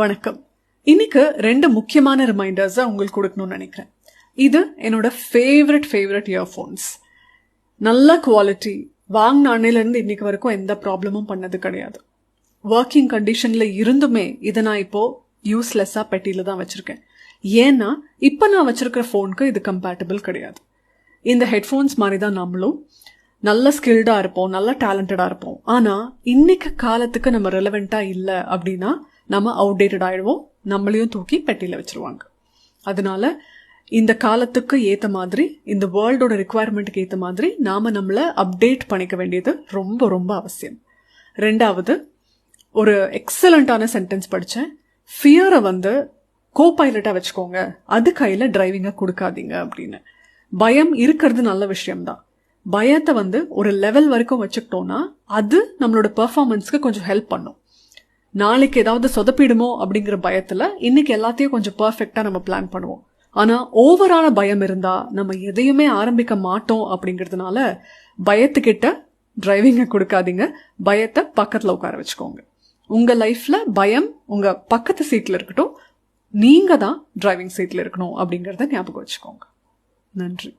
வணக்கம். இன்னைக்கு ரெண்டு முக்கியமான ரிமைண்டர்ஸை உங்களுக்கு கொடுக்கணும்னு நினைக்கிறேன். இது என்னோட ஃபேவரட் ஃபேவரட் இயர்ஃபோன்ஸ் நல்ல குவாலிட்டி வாங்கின அன்னையிலேருந்து இன்னைக்கு வரைக்கும் எந்த ப்ராப்ளமும் பண்ணது கிடையாது. ஒர்க்கிங் கண்டிஷனில் இருந்துமே இதை நான் இப்போ யூஸ்லெஸ்ஸாக பெட்டியில் தான் வச்சுருக்கேன். ஏன்னா இப்போ நான் வச்சுருக்கிற ஃபோனுக்கு இது கம்பேட்டபிள் கிடையாது. இந்த ஹெட்ஃபோன்ஸ் மாதிரி தான் நம்மளும் நல்ல ஸ்கில்டாக இருப்போம் நல்ல டேலண்டடாக இருப்போம். ஆனால் இன்னைக்கு காலத்துக்கு நம்ம ரெலவெண்ட்டாக இல்லை அப்படின்னா நம்ம அவுடேட்டட் ஆயிடுவோம் நம்மளையும் தூக்கி பெட்டியில் வச்சிருவாங்க. அதனால இந்த காலத்துக்கு ஏற்ற மாதிரி இந்த வேர்ல்டோட ரிக்குவயர்மெண்ட்டுக்கு ஏற்ற மாதிரி நாம் நம்மளை அப்டேட் பண்ணிக்க வேண்டியது ரொம்ப ரொம்ப அவசியம். ரெண்டாவது ஒரு எக்ஸலண்ட்டான சென்டென்ஸ் படித்தேன் ஃபியரை வந்து கோ பைலட்டாக வச்சுக்கோங்க. அது கையில் டிரைவிங்கை கொடுக்காதீங்க அப்படின்னு. பயம் இருக்கிறது நல்ல விஷயம்தான். பயத்தை வந்து ஒரு லெவல் வரைக்கும் வச்சுக்கிட்டோம்னா அது நம்மளோட பெர்ஃபார்மன்ஸ்க்கு கொஞ்சம் ஹெல்ப் பண்ணும். நாளைக்கு ஏதாவது சொதப்பிடுமோ அப்படிங்கிற பயத்தில் இன்னைக்கு எல்லாத்தையும் கொஞ்சம் பர்ஃபெக்டாக நம்ம பிளான் பண்ணுவோம். ஆனால் ஓவரான பயம் இருந்தால் நம்ம எதையுமே ஆரம்பிக்க மாட்டோம் அப்படிங்கிறதுனால பயத்துக்கிட்ட டிரைவிங்கை கொடுக்காதீங்க. பயத்தை பக்கத்தில் உட்கார வச்சுக்கோங்க. உங்கள் லைஃப்பில் பயம் உங்கள் பக்கத்து சீட்டில் இருக்கட்டும் நீங்கள் தான் டிரைவிங் சீட்டில் இருக்கணும் அப்படிங்கிறத ஞாபகம் வச்சுக்கோங்க. நன்றி.